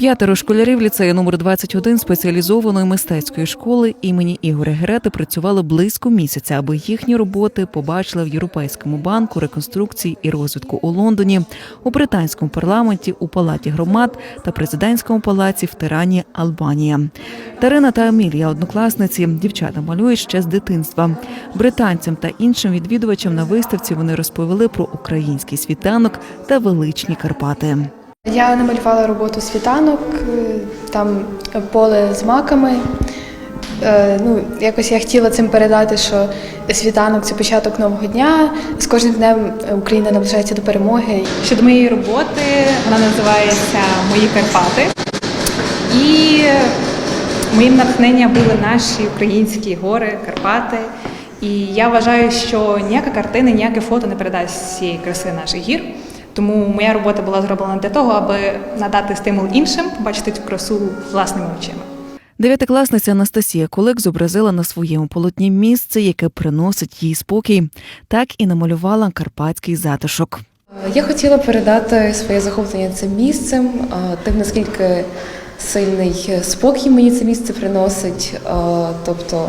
П'ятеро школярів ліцею номер 21 спеціалізованої мистецької школи імені Ігоря Герети працювали близько місяця, аби їхні роботи побачили в Європейському банку реконструкції і розвитку у Лондоні, у британському парламенті, у палаті громад та президентському палаці в Тирані, Албанія. Тарина та Емілія, однокласниці, дівчата малюють ще з дитинства. Британцям та іншим відвідувачам на виставці вони розповіли про український світанок та величні Карпати. Я намалювала роботу світанок, е, там поле з маками. Е, Ну, якось я хотіла цим передати, що світанок це початок нового дня. З кожним днем Україна наближається до перемоги. Щодо моєї роботи, вона називається Мої Карпати. І моїм натхненням були наші українські гори, Карпати. І я вважаю, що ніяка картина, ніяке фото не передасть цієї краси наших гір. Тому моя робота була зроблена для того, аби надати стимул іншим, побачити цю красу власними очима. Дев'ятикласниця Анастасія Колик зобразила на своєму полотні місце, яке приносить їй спокій. Так і намалювала карпатський затишок. Я хотіла передати своє захоплення цим місцем, тим наскільки сильний спокій мені це місце приносить. Тобто,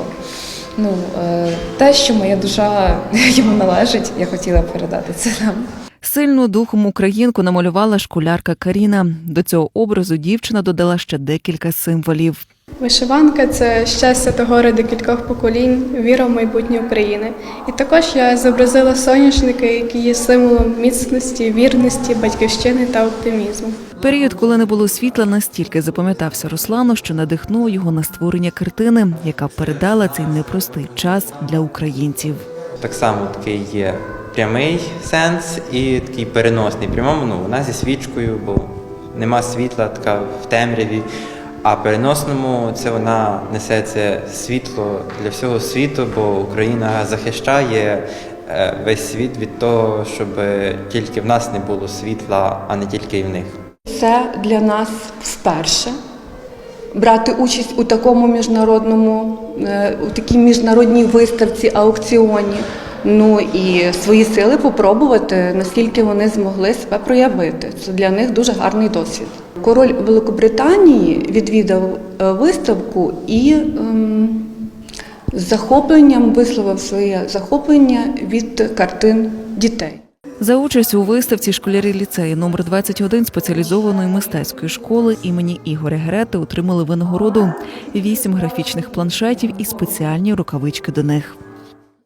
ну, е, те, що моя душа йому належить, я хотіла передати це нам. Сильну духом українку намалювала школярка Каріна. До цього образу дівчина додала ще декілька символів. Вишиванка це щастя та горе декількох поколінь, віра в майбутнє України. І також я зобразила соняшники, які є символом міцності, вірності, батьківщини та оптимізму. Період, коли не було світла, настільки запам'ятався Руслану, що надихнув його на створення картини, яка передала цей непростий час для українців. Так само такий є прямий сенс і такий переносний. Прямому ну, вона зі свічкою, бо нема світла, така в темряві. А переносному це вона несе це світло для всього світу, бо Україна захищає е, весь світ від того, щоб тільки в нас не було світла, а не тільки і в них. Це для нас вперше брати участь у такому міжнародному, е, у такій міжнародній виставці, аукціоні. Ну і свої сили попробувати, наскільки вони змогли себе проявити. Це для них дуже гарний досвід. Король Великобританії відвідав е, виставку і ем, з захопленням висловив своє захоплення від картин дітей. За участь у виставці школярі ліцею номер 21 спеціалізованої мистецької школи імені Ігоря Герети отримали винагороду, вісім графічних планшетів і спеціальні рукавички до них.